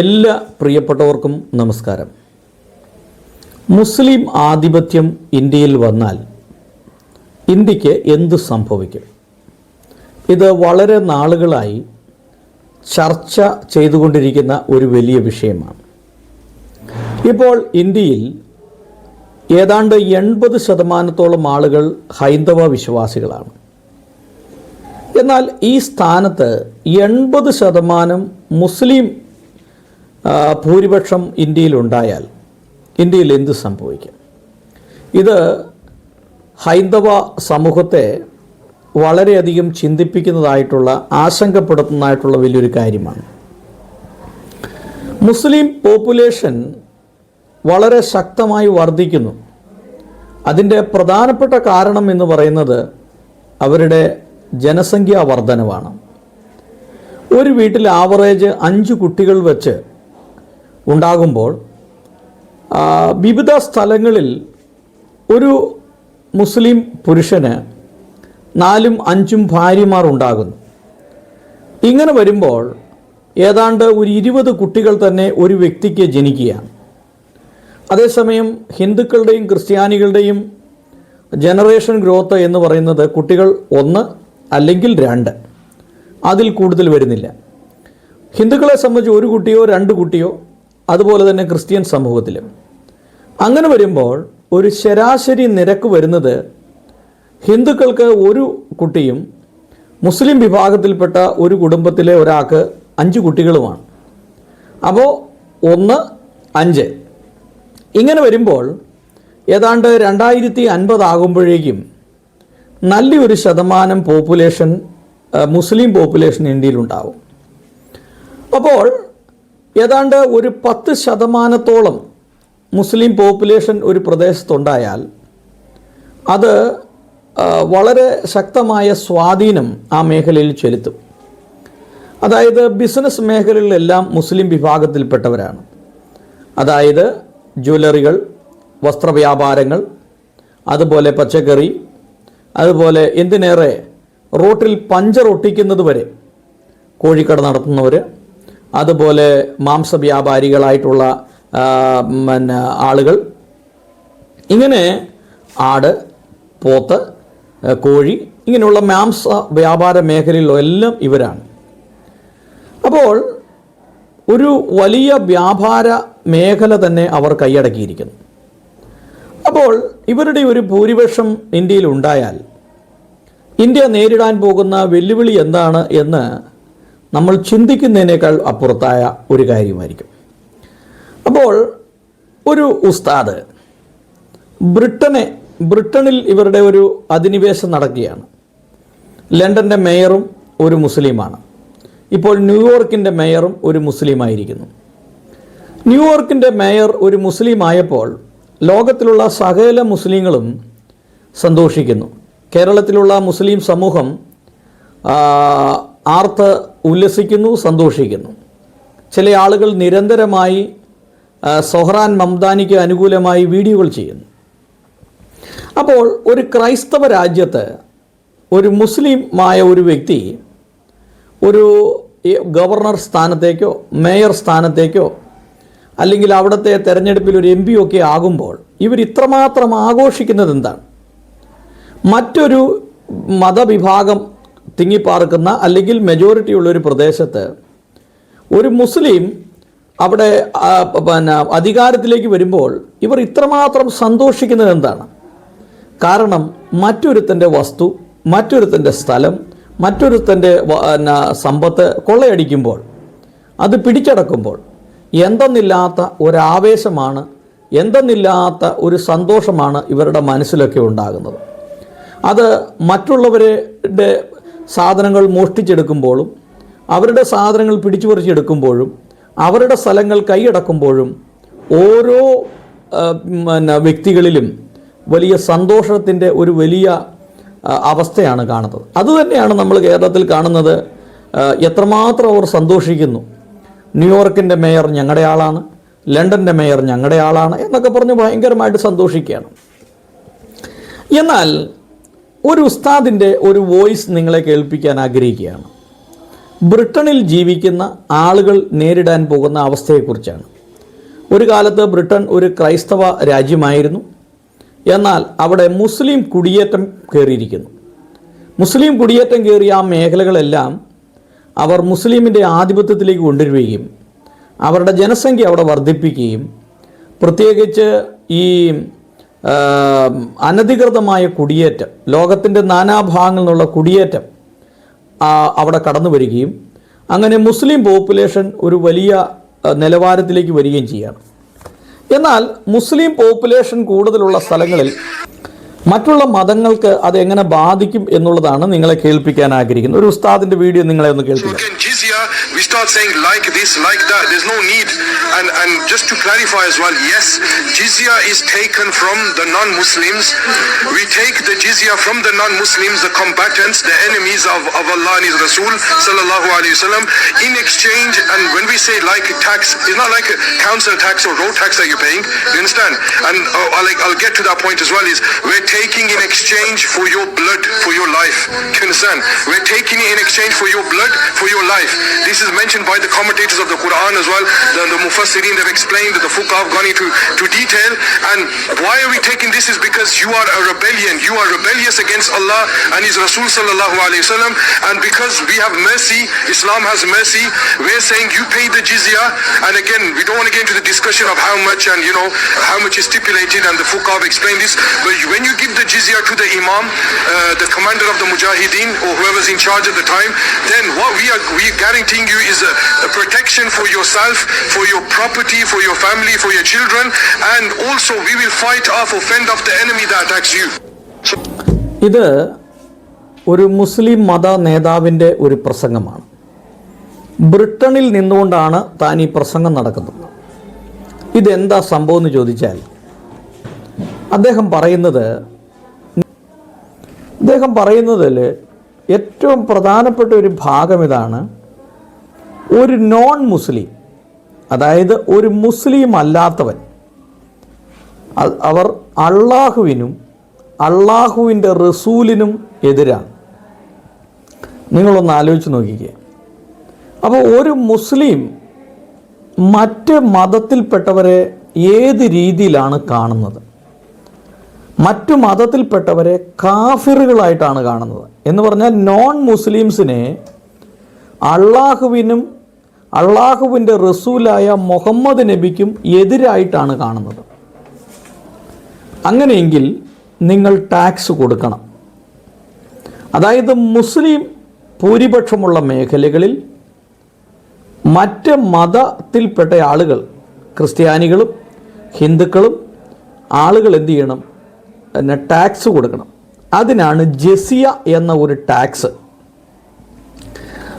എല്ലാ പ്രിയപ്പെട്ടവർക്കും നമസ്കാരം. മുസ്ലിം ആധിപത്യം ഇന്ത്യയിൽ വന്നാൽ ഇന്ത്യയ്ക്ക് എന്ത് സംഭവിക്കും? ഇത് വളരെ നാളുകളായി ചർച്ച ചെയ്തുകൊണ്ടിരിക്കുന്ന ഒരു വലിയ വിഷയമാണ്. ഇപ്പോൾ ഇന്ത്യയിൽ ഏതാണ്ട് എൺപത് ശതമാനത്തോളം ആളുകൾ ഹൈന്ദവ വിശ്വാസികളാണ്. എന്നാൽ ഈ സ്ഥാനത്ത് എൺപത് ശതമാനം മുസ്ലിം ഭൂരിപക്ഷം ഇന്ത്യയിലുണ്ടായാൽ ഇന്ത്യയിൽ എന്ത് സംഭവിക്കും? ഇത് ഹൈന്ദവ സമൂഹത്തെ വളരെയധികം ചിന്തിപ്പിക്കുന്നതായിട്ടുള്ള ആശങ്കപ്പെടുത്തുന്നതായിട്ടുള്ള വലിയൊരു കാര്യമാണ്. മുസ്ലിം പോപ്പുലേഷൻ വളരെ ശക്തമായി വർദ്ധിക്കുന്നു. അതിന്റെ പ്രധാനപ്പെട്ട കാരണം എന്ന് പറയുന്നത് അവരുടെ ജനസംഖ്യാ വർധനവാണ്. ഒരു വീട്ടിൽ ആവറേജ് അഞ്ച് കുട്ടികൾ വെച്ച് ഉണ്ടാകുമ്പോൾ വിവിധ സ്ഥലങ്ങളിൽ ഒരു മുസ്ലിം പുരുഷന് നാലും അഞ്ചും ഭാര്യമാർ ഉണ്ടാകുന്നു. ഇങ്ങനെ വരുമ്പോൾ ഏതാണ്ട് ഒരു ഇരുപത് കുട്ടികൾ തന്നെ ഒരു വ്യക്തിക്ക് ജനിക്കുകയാണ്. അതേസമയം ഹിന്ദുക്കളുടെയും ക്രിസ്ത്യാനികളുടെയും ജനറേഷൻ ഗ്രോത്ത് എന്ന് പറയുന്നത് കുട്ടികൾ ഒന്ന് അല്ലെങ്കിൽ രണ്ട്. അതിൽ കൂടുതൽ വരുന്നില്ല. ഹിന്ദുക്കളെ സംബന്ധിച്ച് ഒരു കുട്ടിയോ രണ്ട് കുട്ടിയോ അതുപോലെ തന്നെ ക്രിസ്ത്യൻ സമൂഹത്തിലും. അങ്ങനെ വരുമ്പോൾ ഒരു ശരാശരി നിരക്ക് വരുന്നത് ഹിന്ദുക്കൾക്ക് ഒരു കുട്ടിയും മുസ്ലിം വിഭാഗത്തിൽപ്പെട്ട ഒരു കുടുംബത്തിലെ ഒരാൾക്ക് അഞ്ച് കുട്ടികളുമാണ്. അപ്പോൾ ഒന്ന് അഞ്ച്. ഇങ്ങനെ വരുമ്പോൾ ഏതാണ്ട് രണ്ടായിരത്തി അൻപതാകുമ്പോഴേക്കും നല്ലൊരു ശതമാനം പോപ്പുലേഷൻ മുസ്ലിം പോപ്പുലേഷൻ ഇന്ത്യയിലുണ്ടാവും. അപ്പോൾ ഏതാണ്ട് ഒരു പത്ത് ശതമാനത്തോളം മുസ്ലിം പോപ്പുലേഷൻ ഒരു പ്രദേശത്തുണ്ടായാൽ അത് വളരെ ശക്തമായ സ്വാധീനം ആ മേഖലയിൽ ചെലുത്തും. അതായത് ബിസിനസ് മേഖലകളിലെല്ലാം മുസ്ലിം വിഭാഗത്തിൽപ്പെട്ടവരാണ്. അതായത് ജ്വല്ലറികൾ വസ്ത്രവ്യാപാരങ്ങൾ അതുപോലെ പച്ചക്കറി അതുപോലെ എന്തിനേറെ റോട്ടിൽ പഞ്ചർ ഒട്ടിക്കുന്നത് വരെ കോഴിക്കട നടത്തുന്നവർ അതുപോലെ മാംസ വ്യാപാരികളായിട്ടുള്ള പിന്നെ ആളുകൾ. ഇങ്ങനെ ആട് പോത്ത് കോഴി ഇങ്ങനെയുള്ള മാംസ വ്യാപാര മേഖലയിലെല്ലാം ഇവരാണ്. അപ്പോൾ ഒരു വലിയ വ്യാപാര മേഖല തന്നെ അവർ കൈയടക്കിയിരിക്കുന്നു. അപ്പോൾ ഇവരുടെ ഒരു ഭൂരിപക്ഷം ഇന്ത്യയിൽ ഉണ്ടായാൽ ഇന്ത്യ നേരിടാൻ പോകുന്ന വെല്ലുവിളി എന്താണ് എന്ന് നമ്മൾ ചിന്തിക്കുന്നതിനേക്കാൾ അപ്പുറത്തായ ഒരു കാര്യമായിരിക്കും. അപ്പോൾ ഒരു ഉസ്താദ് ബ്രിട്ടനെ ബ്രിട്ടനിൽ ഇവരുടെ ഒരു അധിനിവേശം നടക്കുകയാണ്. ലണ്ടന്റെ മേയറും ഒരു മുസ്ലിമാണ്. ഇപ്പോൾ ന്യൂയോർക്കിന്റെ മേയറും ഒരു മുസ്ലിമായിരിക്കുന്നു. ന്യൂയോർക്കിന്റെ മേയർ ഒരു മുസ്ലിം ആയപ്പോൾ ലോകത്തിലുള്ള സകല മുസ്ലിങ്ങളും സന്തോഷിക്കുന്നു. കേരളത്തിലുള്ള മുസ്ലിം സമൂഹം ആർത്ത് ഉല്ലസിക്കുന്നു സന്തോഷിക്കുന്നു. ചില ആളുകൾ നിരന്തരമായി സൊഹ്റാൻ മംദാനിക്ക് അനുകൂലമായി വീഡിയോകൾ ചെയ്യുന്നു. അപ്പോൾ ഒരു ക്രൈസ്തവ രാജ്യത്ത് ഒരു മുസ്ലിമായ ഒരു വ്യക്തി ഒരു ഗവർണർ സ്ഥാനത്തേക്കോ മേയർ സ്ഥാനത്തേക്കോ അല്ലെങ്കിൽ അവിടുത്തെ തെരഞ്ഞെടുപ്പിൽ ഒരു എം ഒക്കെ ആകുമ്പോൾ ഇവർ ഇത്രമാത്രം ആഘോഷിക്കുന്നത് എന്താണ്? മറ്റൊരു മതവിഭാഗം തിങ്ങിപ്പാർക്കുന്ന അല്ലെങ്കിൽ മെജോറിറ്റി ഉള്ള ഒരു പ്രദേശത്ത് ഒരു മുസ്ലിം അവിടെ പിന്നെ അധികാരത്തിലേക്ക് വരുമ്പോൾ ഇവർ ഇത്രമാത്രം സന്തോഷിക്കുന്നത് എന്താണ്? കാരണം മറ്റൊരുത്തന്റെ വസ്തു മറ്റൊരുത്തന്റെ സ്ഥലം മറ്റൊരുത്തന്റെ പിന്നെ സമ്പത്ത് കൊള്ളയടിക്കുമ്പോൾ അത് പിടിച്ചടക്കുമ്പോൾ എന്തെന്നില്ലാത്ത ഒരാവേശമാണ് എന്തെന്നില്ലാത്ത ഒരു സന്തോഷമാണ് ഇവരുടെ മനസ്സിലൊക്കെ ഉണ്ടാകുന്നത്. അത് മറ്റുള്ളവരുടെ സാധനങ്ങൾ മോഷ്ടിച്ചെടുക്കുമ്പോഴും അവരുടെ സാധനങ്ങൾ പിടിച്ചു പറിച്ചെടുക്കുമ്പോഴും അവരുടെ സ്ഥലങ്ങൾ കൈയടക്കുമ്പോഴും ഓരോ പിന്നെ വ്യക്തികളിലും വലിയ സന്തോഷത്തിന്റെ ഒരു വലിയ അവസ്ഥയാണ് കാണുന്നത്. അതുതന്നെയാണ് നമ്മൾ കേരളത്തിൽ കാണുന്നത് എത്രമാത്രം അവർ സന്തോഷിക്കുന്നു. ന്യൂയോർക്കിന്റെ മേയർ ഞങ്ങളുടെ ആളാണ് ലണ്ടന്റെ മേയർ ഞങ്ങളുടെ ആളാണ് എന്നൊക്കെ പറഞ്ഞ് ഭയങ്കരമായിട്ട് സന്തോഷിക്കുകയാണ്. എന്നാൽ ഒരു ഉസ്താദിന്റെ ഒരു വോയിസ് നിങ്ങളെ കേൾപ്പിക്കാൻ ആഗ്രഹിക്കുകയാണ്. ബ്രിട്ടണിൽ ജീവിക്കുന്ന ആളുകൾ നേരിടാൻ പോകുന്ന അവസ്ഥയെക്കുറിച്ചാണ്. ഒരു കാലത്ത് ബ്രിട്ടൻ ഒരു ക്രൈസ്തവ രാജ്യമായിരുന്നു. എന്നാൽ അവിടെ മുസ്ലിം കുടിയേറ്റം കയറിയിരിക്കുന്നു. മുസ്ലിം കുടിയേറ്റം കയറിയ ആ മേഖലകളെല്ലാം അവർ മുസ്ലിമിന്റെ ആധിപത്യത്തിലേക്ക് കൊണ്ടുവരികയും അവരുടെ ജനസംഖ്യ അവിടെ വർദ്ധിപ്പിക്കുകയും പ്രത്യേകിച്ച് ഈ അനധികൃതമായ കുടിയേറ്റം ലോകത്തിന്റെ നാനാഭാഗങ്ങളിൽ നിന്നുള്ള കുടിയേറ്റം അവിടെ കടന്നു വരികയും അങ്ങനെ മുസ്ലിം പോപ്പുലേഷൻ ഒരു വലിയ നിലവാരത്തിലേക്ക് വരികയും ചെയ്യാണ്. എന്നാൽ മുസ്ലിം പോപ്പുലേഷൻ കൂടുതലുള്ള സ്ഥലങ്ങളിൽ മറ്റുള്ള മതങ്ങൾക്ക് അത് എങ്ങനെ ബാധിക്കും എന്നുള്ളതാണ് നിങ്ങളെ കേൾപ്പിക്കാൻ ആഗ്രഹിക്കുന്നത്. ഒരു ഉസ്താദിന്റെ വീഡിയോ നിങ്ങളെ ഒന്ന് കേൾപ്പിക്കാം. Start saying like this, like that. There's no need. And and just to clarify as well, yes, jizya is taken from the non-Muslims. We take the jizya from the non-Muslims, the combatants, the enemies of, of Allah and His Rasul, sallallahu alaihi wasallam. In exchange, and when we say like tax, it's not like a council tax or road tax that you're paying. You understand? And uh, I'll, I'll get to that point as well. Is we're taking in exchange for your blood, for your life. You understand? We're taking it in exchange for your blood, for your life. This is mentioned by the commentators of the Quran as well. The, the Mufassirin have explained the Fuqah have gone into to detail. And why are we taking this? Is because you are a rebellion. You are rebellious against Allah and His Rasul sallallahu alaihi wasallam. And because we have mercy, Islam has mercy. We're saying you pay the jizya. And again, we don't want to get into the discussion of how much and you know how much is stipulated. And the Fuqah have explained this. But when you give the jizya to the Imam, uh, the commander of the Mujahideen or whoever's in charge at the time, then what we are we are guaranteeing you is a, a protection for yourself, for your property, for your family, for your children, and also we will fight off or fend off the enemy that attacks you. ഇത് ഒരു മുസ്ലിം മത നേതാവിന്റെ ഒരു പ്രസംഗമാണ് ബ്രിട്ടനിൽ നിന്നുകൊണ്ടാണ് താൻ ഈ പ്രസംഗം നടക്കുന്നത് ഇതെന്താ സംഭവം എന്ന് ചോദിച്ചാൽ അദ്ദേഹം പറയുന്നത് അദ്ദേഹം പറയുന്നതിൽ ഏറ്റവും പ്രധാനപ്പെട്ട ഒരു ഭാഗം ഇതാണ് ഒരു നോൺ മുസ്ലിം അതായത് ഒരു മുസ്ലിം അല്ലാത്തവൻ അവർ അള്ളാഹുവിനും അള്ളാഹുവിന്റെ റസൂലിനും എതിരാണ്. നിങ്ങളൊന്ന് ആലോചിച്ച് നോക്കിക്കുക അപ്പോൾ ഒരു മുസ്ലിം മറ്റ് മതത്തിൽപ്പെട്ടവരെ ഏത് രീതിയിലാണ് കാണുന്നത്? മറ്റു മതത്തിൽപ്പെട്ടവരെ കാഫിറുകളായിട്ടാണ് കാണുന്നത്. എന്ന് പറഞ്ഞാൽ നോൺ മുസ്ലിംസിനെ അള്ളാഹുവിനും അള്ളാഹുവിന്റെ റസൂലായ മുഹമ്മദ് നബിക്കും എതിരായിട്ടാണ് കാണുന്നത്. അങ്ങനെയെങ്കിൽ നിങ്ങൾ ടാക്സ് കൊടുക്കണം. അതായത് മുസ്ലിം ഭൂരിപക്ഷമുള്ള മേഖലകളിൽ മറ്റ് മതത്തിൽപ്പെട്ട ആളുകൾ ക്രിസ്ത്യാനികളും ഹിന്ദുക്കളും ആളുകൾ എന്തു ചെയ്യണം? ടാക്സ് കൊടുക്കണം. അതിനാണ് ജസിയ എന്ന ഒരു ടാക്സ്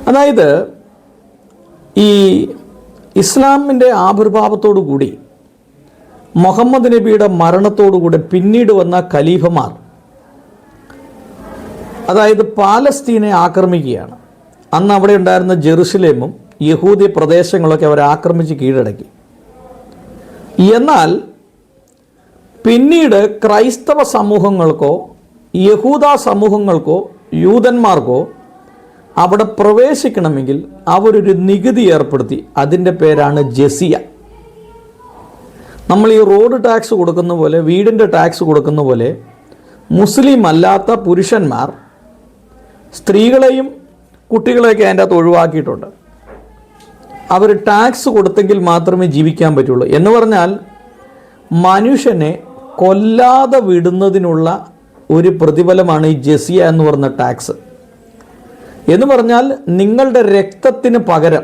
അതായത് ഈ ഇസ്ലാമിന്റെ ആവിർഭാവത്തോടു കൂടി മുഹമ്മദ് നബിയുടെ മരണത്തോടുകൂടി പിന്നീട് വന്ന ഖലീഫമാർ അതായത് പാലസ്തീനെ ആക്രമിക്കുകയാണ്. അന്ന് അവിടെ ഉണ്ടായിരുന്ന ജെറുസലേമും യഹൂദി പ്രദേശങ്ങളൊക്കെ അവർ ആക്രമിച്ച് കീഴടക്കി. എന്നാൽ പിന്നീട് ക്രൈസ്തവ സമൂഹങ്ങൾക്കോ യഹൂദ സമൂഹങ്ങൾക്കോ യൂതന്മാർക്കോ അവിടെ പ്രവേശിക്കണമെങ്കിൽ അവരൊരു നികുതി ഏർപ്പെടുത്തി. അതിന്റെ പേരാണ് ജസിയ. നമ്മൾ ഈ റോഡ് ടാക്സ് കൊടുക്കുന്ന പോലെ വീടിന്റെ ടാക്സ് കൊടുക്കുന്ന പോലെ മുസ്ലിം അല്ലാത്ത പുരുഷന്മാർ സ്ത്രീകളെയും കുട്ടികളെയൊക്കെ അതിന്റെ അകത്ത് ഒഴിവാക്കിയിട്ടുണ്ട്. അവർ ടാക്സ് കൊടുത്തെങ്കിൽ മാത്രമേ ജീവിക്കാൻ പറ്റുള്ളൂ. എന്ന് പറഞ്ഞാൽ മനുഷ്യനെ കൊല്ലാതെ വിടുന്നതിനുള്ള ഒരു പ്രതിഫലമാണ് ഈ ജസിയ എന്ന് പറഞ്ഞ ടാക്സ്. എന്ന് പറഞ്ഞാൽ നിങ്ങളുടെ രക്തത്തിന് പകരം.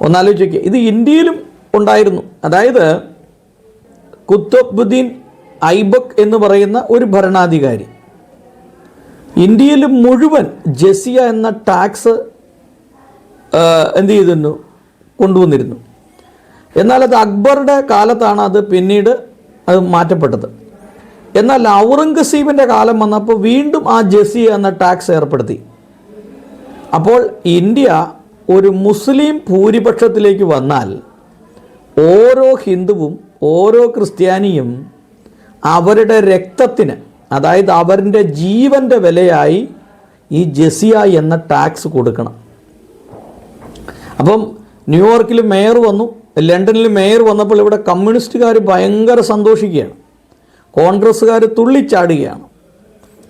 ഒന്നാലോചിക്കുക ഇത് ഇന്ത്യയിലും ഉണ്ടായിരുന്നു. അതായത് കുത്തബുദ്ദീൻ ഐബക് എന്ന് പറയുന്ന ഒരു ഭരണാധികാരി. ഇന്ത്യയിൽ മുഴുവൻ ജസിയ എന്ന ടാക്സ് എന്ത് ചെയ്തിരുന്നു? കൊണ്ടുവന്നിരുന്നു. എന്നാൽ അത് അക്ബറുടെ കാലത്താണ് അത് പിന്നീട് അത് മാറ്റപ്പെട്ടത്. എന്നാൽ ഔറംഗസീബിന്റെ കാലം വന്നപ്പോൾ വീണ്ടും ആ ജസിയ എന്ന ടാക്സ് ഏർപ്പെടുത്തി. അപ്പോൾ ഇന്ത്യ ഒരു മുസ്ലിം ഭൂരിപക്ഷത്തിലേക്ക് വന്നാൽ ഓരോ ഹിന്ദുവും ഓരോ ക്രിസ്ത്യാനിയും അവരുടെ രക്തത്തിന് അതായത് അവരുടെ ജീവന്റെ വിലയായി ഈ ജസിയ എന്ന ടാക്സ് കൊടുക്കണം. അപ്പം ന്യൂയോർക്കിൽ മേയർ വന്നു ലണ്ടനിൽ മേയർ വന്നപ്പോൾ ഇവിടെ കമ്മ്യൂണിസ്റ്റുകാർ ഭയങ്കര സന്തോഷിക്കുകയാണ്. കോൺഗ്രസ്സുകാർ തുള്ളിച്ചാടുകയാണ്.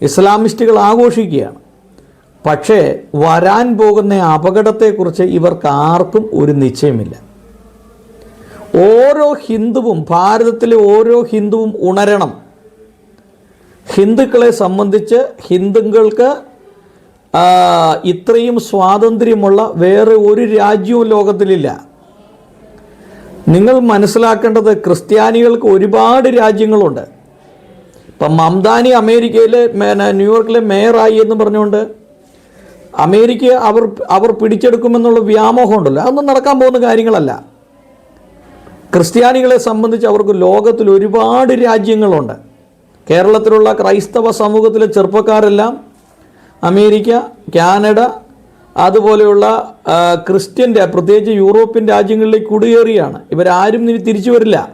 ഇസ്ലാമിസ്റ്റുകൾ ആഘോഷിക്കുകയാണ്. പക്ഷേ വരാൻ പോകുന്ന അപകടത്തെക്കുറിച്ച് ഇവർക്ക് ആർക്കും ഒരു നിശ്ചയമില്ല. ഓരോ ഹിന്ദുവും ഭാരതത്തിലെ ഓരോ ഹിന്ദുവും ഉണരണം. ഹിന്ദുക്കളെ സംബന്ധിച്ച് ഹിന്ദുക്കൾക്ക് ഇത്രയും സ്വാതന്ത്ര്യമുള്ള വേറെ ഒരു രാജ്യവും ലോകത്തിലില്ല. നിങ്ങൾ മനസ്സിലാക്കേണ്ടത് ക്രിസ്ത്യാനികൾക്ക് ഒരുപാട് രാജ്യങ്ങളുണ്ട്. ഇപ്പം മംദാനി അമേരിക്കയിലെ ന്യൂയോർക്കിലെ മേയറായി എന്ന് പറഞ്ഞുകൊണ്ട് അമേരിക്ക അവർ അവർ പിടിച്ചെടുക്കുമെന്നുള്ള വ്യാമോഹമുണ്ടല്ലോ. അതൊന്നും നടക്കാൻ പോകുന്ന കാര്യങ്ങളല്ല. ക്രിസ്ത്യാനികളെ സംബന്ധിച്ച് അവർക്ക് ലോകത്തിൽ ഒരുപാട് രാജ്യങ്ങളുണ്ട്. കേരളത്തിലുള്ള ക്രൈസ്തവ സമൂഹത്തിലെ ചെറുപ്പക്കാരെല്ലാം അമേരിക്ക കാനഡ അതുപോലെയുള്ള ക്രിസ്ത്യന്റെ ക്രിസ്ത്യൻ പ്രത്യേകിച്ച് യൂറോപ്യൻ രാജ്യങ്ങളിലേക്ക് കുടിയേറിയാണ്. ഇവരാരും ഇനി തിരിച്ചു വരില്ല.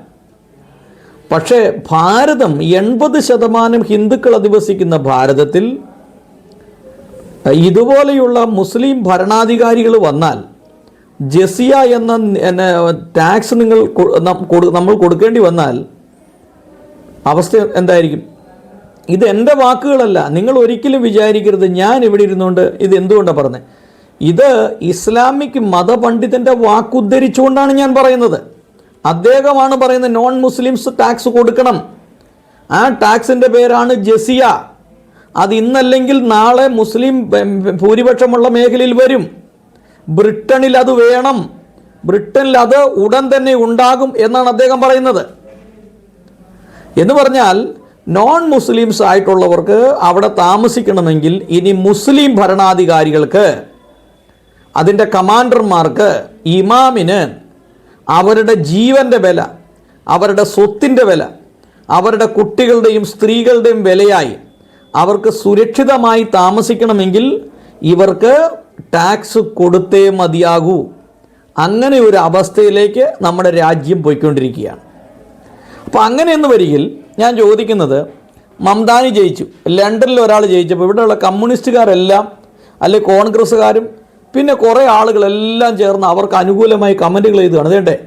പക്ഷേ ഭാരതം എൺപത് ശതമാനം ഹിന്ദുക്കൾ അധിവസിക്കുന്ന ഭാരതത്തിൽ ഇതുപോലെയുള്ള മുസ്ലിം ഭരണാധികാരികൾ വന്നാൽ ജസിയ എന്ന ടാക്സ് നിങ്ങൾ നമ്മൾ കൊടുക്കേണ്ടി വന്നാൽ അവസ്ഥ എന്തായിരിക്കും? ഇത് എന്റെ വാക്കുകളല്ല. നിങ്ങൾ ഒരിക്കലും വിചാരിക്കരുത്. ഞാൻ ഇവിടെ ഇരുന്നുകൊണ്ട് ഇത് എന്തുകൊണ്ടാണ് പറഞ്ഞത്? ഇത് ഇസ്ലാമിക് മതപണ്ഡിതന്റെ വാക്കുദ്ധരിച്ചുകൊണ്ടാണ് ഞാൻ പറയുന്നത്. അദ്ദേഹമാണ് പറയുന്നത് നോൺ മുസ്ലിംസ് ടാക്സ് കൊടുക്കണം. ആ ടാക്സിന്റെ പേരാണ് ജസിയ. അത് ഇന്നല്ലെങ്കിൽ നാളെ മുസ്ലിം ഭൂരിപക്ഷമുള്ള മേഖലയിൽ വരും. ബ്രിട്ടനിൽ അത് വേണം. ബ്രിട്ടനിൽ അത് ഉടൻ തന്നെ ഉണ്ടാകും എന്നാണ് അദ്ദേഹം പറയുന്നത്. എന്ന് പറഞ്ഞാൽ നോൺ മുസ്ലിംസ് ആയിട്ടുള്ളവർക്ക് അവിടെ താമസിക്കണമെങ്കിൽ ഇനി മുസ്ലിം ഭരണാധികാരികൾക്ക് അതിന്റെ കമാൻഡർമാർക്ക് ഇമാമിന് അവരുടെ ജീവന്റെ വില അവരുടെ സ്വത്തിന്റെ വില അവരുടെ കുട്ടികളുടെയും സ്ത്രീകളുടെയും വിലയായി അവർക്ക് സുരക്ഷിതമായി താമസിക്കണമെങ്കിൽ ഇവർക്ക് ടാക്സ് കൊടുത്തേ മതിയാകൂ. അങ്ങനെ ഒരു അവസ്ഥയിലേക്ക് നമ്മുടെ രാജ്യം പോയിക്കൊണ്ടിരിക്കുകയാണ്. അപ്പോൾ അങ്ങനെയെന്ന് വരികിൽ ഞാൻ ചോദിക്കുന്നത് മംദാനി ജയിച്ചു ലണ്ടനിൽ ഒരാൾ ജയിച്ചപ്പോൾ ഇവിടെയുള്ള കമ്മ്യൂണിസ്റ്റുകാരെല്ലാം അല്ലെ കോൺഗ്രസ്സുകാരും പിന്നെ കുറേ ആളുകളെല്ലാം ചേർന്ന് അവർക്ക് അനുകൂലമായി കമന്റുകൾ ചെയ്തതാണ് അതേണ്ടേ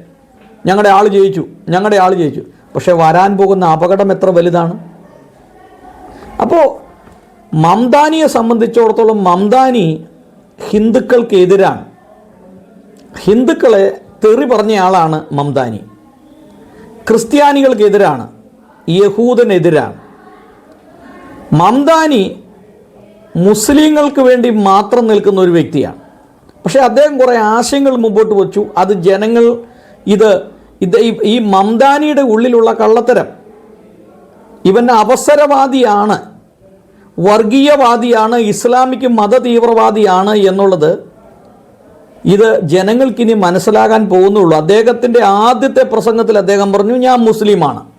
ഞങ്ങളുടെ ആൾ ജയിച്ചു ഞങ്ങളുടെ ആൾ ജയിച്ചു. പക്ഷേ വരാൻ പോകുന്ന അപകടം എത്ര വലുതാണ്? അപ്പോൾ മംദാനിയെ സംബന്ധിച്ചിടത്തോളം മംദാനി ഹിന്ദുക്കൾക്കെതിരാണ്. ഹിന്ദുക്കളെ തെറി പറഞ്ഞയാളാണ് മംദാനി. ക്രിസ്ത്യാനികൾക്കെതിരാണ്. യഹൂദനെതിരാണ്. മംദാനി മുസ്ലിങ്ങൾക്ക് വേണ്ടി മാത്രം നിൽക്കുന്ന ഒരു വ്യക്തിയാണ്. പക്ഷേ അദ്ദേഹം കുറേ ആശയങ്ങൾ മുമ്പോട്ട് വച്ചു. അത് ജനങ്ങൾ ഇത് ഇത് ഈ- മംദാനിയുടെ ഉള്ളിലുള്ള കള്ളത്തരം. ഇവൻ അവസരവാദിയാണ് വർഗീയവാദിയാണ് ഇസ്ലാമിക് മത തീവ്രവാദിയാണ് എന്നുള്ളത് ഇത് ജനങ്ങൾക്കിനി മനസ്സിലാകാൻ പോകുന്നുള്ളൂ. അദ്ദേഹത്തിന്റെ ആദ്യത്തെ പ്രസംഗത്തിൽ അദ്ദേഹം പറഞ്ഞു ഞാൻ മുസ്ലിമാണ്.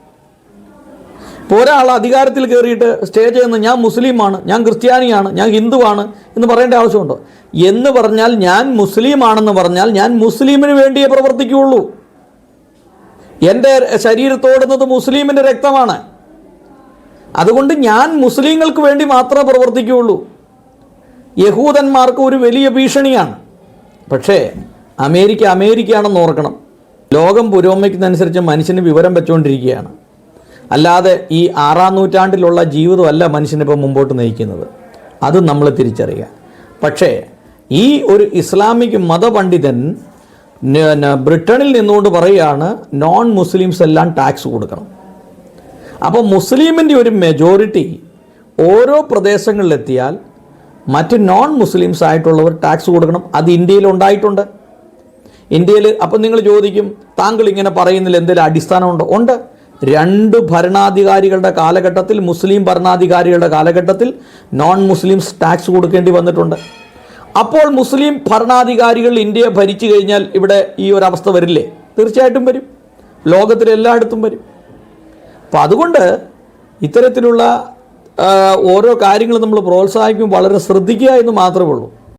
ഇപ്പോൾ ഒരാൾ അധികാരത്തിൽ കയറിയിട്ട് സ്റ്റേ ചെയ്യുന്ന ഞാൻ മുസ്ലിമാണ് ഞാൻ ക്രിസ്ത്യാനിയാണ് ഞാൻ ഹിന്ദുവാണ് എന്ന് പറയേണ്ട ആവശ്യമുണ്ടോ? എന്ന് പറഞ്ഞാൽ ഞാൻ മുസ്ലിമാണെന്ന് പറഞ്ഞാൽ ഞാൻ മുസ്ലിമിന് വേണ്ടിയേ പ്രവർത്തിക്കുകയുള്ളൂ. എന്റെ ശരീരത്തോടുന്നത് മുസ്ലിമിന്റെ രക്തമാണ്. അതുകൊണ്ട് ഞാൻ മുസ്ലിങ്ങൾക്ക് വേണ്ടി മാത്രമേ പ്രവർത്തിക്കുകയുള്ളൂ. യഹൂദന്മാർക്ക് ഒരു വലിയ ഭീഷണിയാണ്. പക്ഷേ അമേരിക്ക അമേരിക്കയാണെന്ന് ഓർക്കണം. ലോകം പുരോഗമിക്കുന്നതനുസരിച്ച് മനുഷ്യന് വിവരം വെച്ചുകൊണ്ടിരിക്കുകയാണ്. അല്ലാതെ ഈ ആറാം നൂറ്റാണ്ടിലുള്ള ജീവിതമല്ല മനുഷ്യനിപ്പോൾ മുമ്പോട്ട് നയിക്കുന്നത്. അത് നമ്മൾ തിരിച്ചറിയുക. പക്ഷേ ഈ ഒരു ഇസ്ലാമിക് മതപണ്ഡിതൻ ബ്രിട്ടനിൽ നിന്നുകൊണ്ട് പറയുകയാണ് നോൺ മുസ്ലിംസ് എല്ലാം ടാക്സ് കൊടുക്കണം. അപ്പോൾ മുസ്ലിമിന്റെ ഒരു മെജോറിറ്റി ഓരോ പ്രദേശങ്ങളിലെത്തിയാൽ മറ്റ് നോൺ മുസ്ലിംസ് ആയിട്ടുള്ളവർ ടാക്സ് കൊടുക്കണം. അത് ഇന്ത്യയിൽ ഉണ്ടായിട്ടുണ്ട്. ഇന്ത്യയിൽ അപ്പം നിങ്ങൾ ചോദിക്കും താങ്കൾ ഇങ്ങനെ പറയുന്നതിൽ എന്തെങ്കിലും അടിസ്ഥാനമുണ്ടോ? ഉണ്ട്. രണ്ട് ഭരണാധികാരികളുടെ കാലഘട്ടത്തിൽ മുസ്ലിം ഭരണാധികാരികളുടെ കാലഘട്ടത്തിൽ നോൺ മുസ്ലിംസ് ടാക്സ് കൊടുക്കേണ്ടി വന്നിട്ടുണ്ട്. അപ്പോൾ മുസ്ലിം ഭരണാധികാരികൾ ഇന്ത്യയെ ഭരിച്ചു കഴിഞ്ഞാൽ ഇവിടെ ഈ ഒരു അവസ്ഥ വരില്ലേ? തീർച്ചയായിട്ടും വരും. ലോകത്തിലെല്ലായിടത്തും വരും. അപ്പം അതുകൊണ്ട് ഇത്തരത്തിലുള്ള ഓരോ കാര്യങ്ങൾ നമ്മൾ പ്രോത്സാഹിപ്പിക്കും വളരെ ശ്രദ്ധിക്കുക എന്ന് മാത്രമേ ഉള്ളൂ.